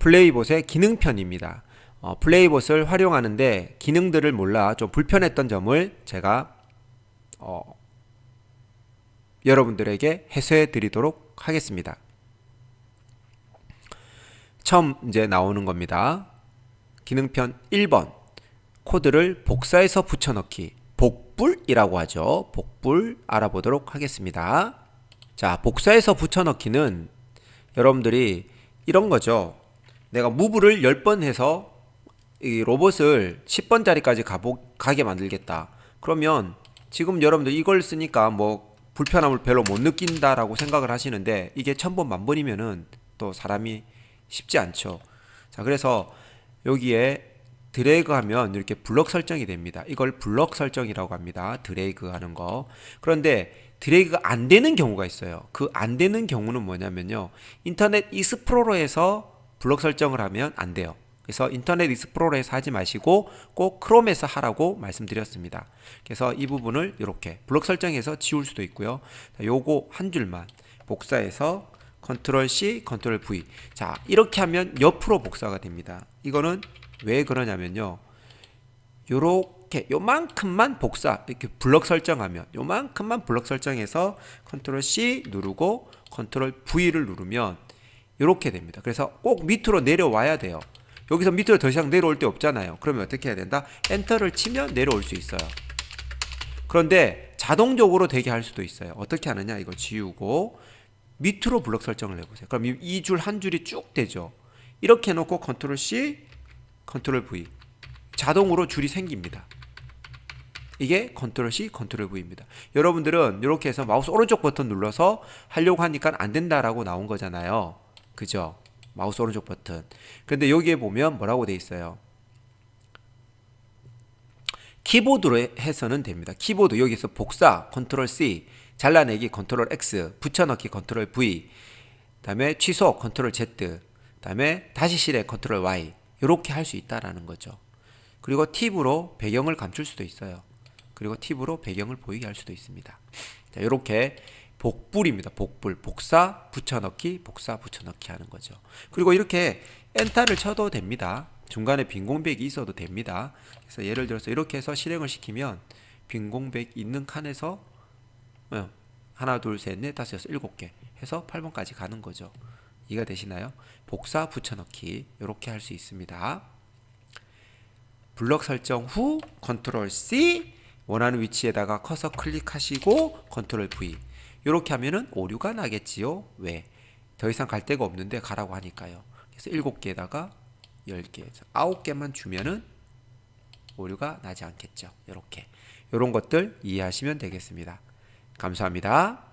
플레이봇의 기능편입니다. 어, 플레이봇을 활용하는데 기능들을 몰라 좀 불편했던 점을 제가 어, 여러분들에게 해소해 드리도록 하겠습니다. 처음 이제 나오는 겁니다. 기능편 1번 코드를 복사해서 붙여넣기 복불이라고 하죠. 복불 알아보도록 하겠습니다. 자, 복사해서 붙여넣기는 여러분들이 이런 거죠. 내가 무브를 10번 해서 이 로봇을 10번짜리까지 가보, 가게 만들겠다. 그러면 지금 여러분들 이걸 쓰니까 뭐 불편함을 별로 못 느낀다라고 생각을 하시는데 이게 천번 만번이면은 또 사람이 쉽지 않죠. 자, 그래서 여기에 드래그 하면 이렇게 블럭 설정이 됩니다. 이걸 블럭 설정이라고 합니다. 드래그 하는 거. 그런데 드래그가 안 되는 경우가 있어요. 그 안 되는 경우는 뭐냐면요. 인터넷 익스플로러에서 블럭 설정을 하면 안 돼요. 그래서 인터넷 익스플로러에서 하지 마시고 꼭 크롬에서 하라고 말씀드렸습니다. 그래서 이 부분을 이렇게 블럭 설정해서 지울 수도 있고요. 자, 요거 한 줄만 복사해서 컨트롤 C, 컨트롤 V. 자, 이렇게 하면 옆으로 복사가 됩니다. 이거는 왜 그러냐면요. 요렇게 요만큼만 복사 이렇게 블럭 설정하면 요만큼만 블럭 설정해서 컨트롤 C 누르고 컨트롤 V를 누르면 요렇게 됩니다. 그래서 꼭 밑으로 내려와야 돼요. 여기서 밑으로 더 이상 내려올 데 없잖아요. 그러면 어떻게 해야 된다? 엔터를 치면 내려올 수 있어요. 그런데 자동적으로 되게 할 수도 있어요. 어떻게 하느냐? 이거 지우고 밑으로 블럭 설정을 해보세요. 그럼 이 줄 한 줄이 쭉 되죠. 이렇게 해놓고 컨트롤 C, 컨트롤 V 자동으로 줄이 생깁니다. 이게 컨트롤 C, 컨트롤 V입니다. 여러분들은 이렇게 해서 마우스 오른쪽 버튼 눌러서 하려고 하니까 안 된다라고 나온 거잖아요. 그죠? 마우스 오른쪽 버튼. 근데 여기에 보면 뭐라고 돼 있어요? 키보드로 해- 해서는 됩니다. 키보드 여기서 복사 컨트롤 C, 잘라내기 컨트롤 X, 붙여넣기 컨트롤 V, 그다음에 취소 컨트롤 Z, 그다음에 다시 실행 컨트롤 Y 이렇게 할 수 있다라는 거죠. 그리고 팁으로 배경을 감출 수도 있어요. 그리고 팁으로 배경을 보이게 할 수도 있습니다. 자, 이렇게 복불입니다. 복불, 복사, 붙여넣기, 복사, 붙여넣기 하는 거죠. 그리고 이렇게 엔터를 쳐도 됩니다. 중간에 빈 공백이 있어도 됩니다. 그래서 예를 들어서 이렇게 해서 실행을 시키면 빈 공백 있는 칸에서 어, 하나, 둘, 셋, 넷, 다섯, 여섯, 일곱 개 해서 8번까지 가는 거죠. 이해가 되시나요? 복사, 붙여넣기 이렇게 할 수 있습니다. 블럭 설정 후 컨트롤 C 원하는 위치에다가 커서 클릭하시고 컨트롤 V 이렇게 하면은 오류가 나겠지요. 왜? 더 이상 갈 데가 없는데 가라고 하니까요. 그래서 7개에다가 10개, 9개만 주면은 오류가 나지 않겠죠. 이렇게. 이런 것들 이해하시면 되겠습니다. 감사합니다.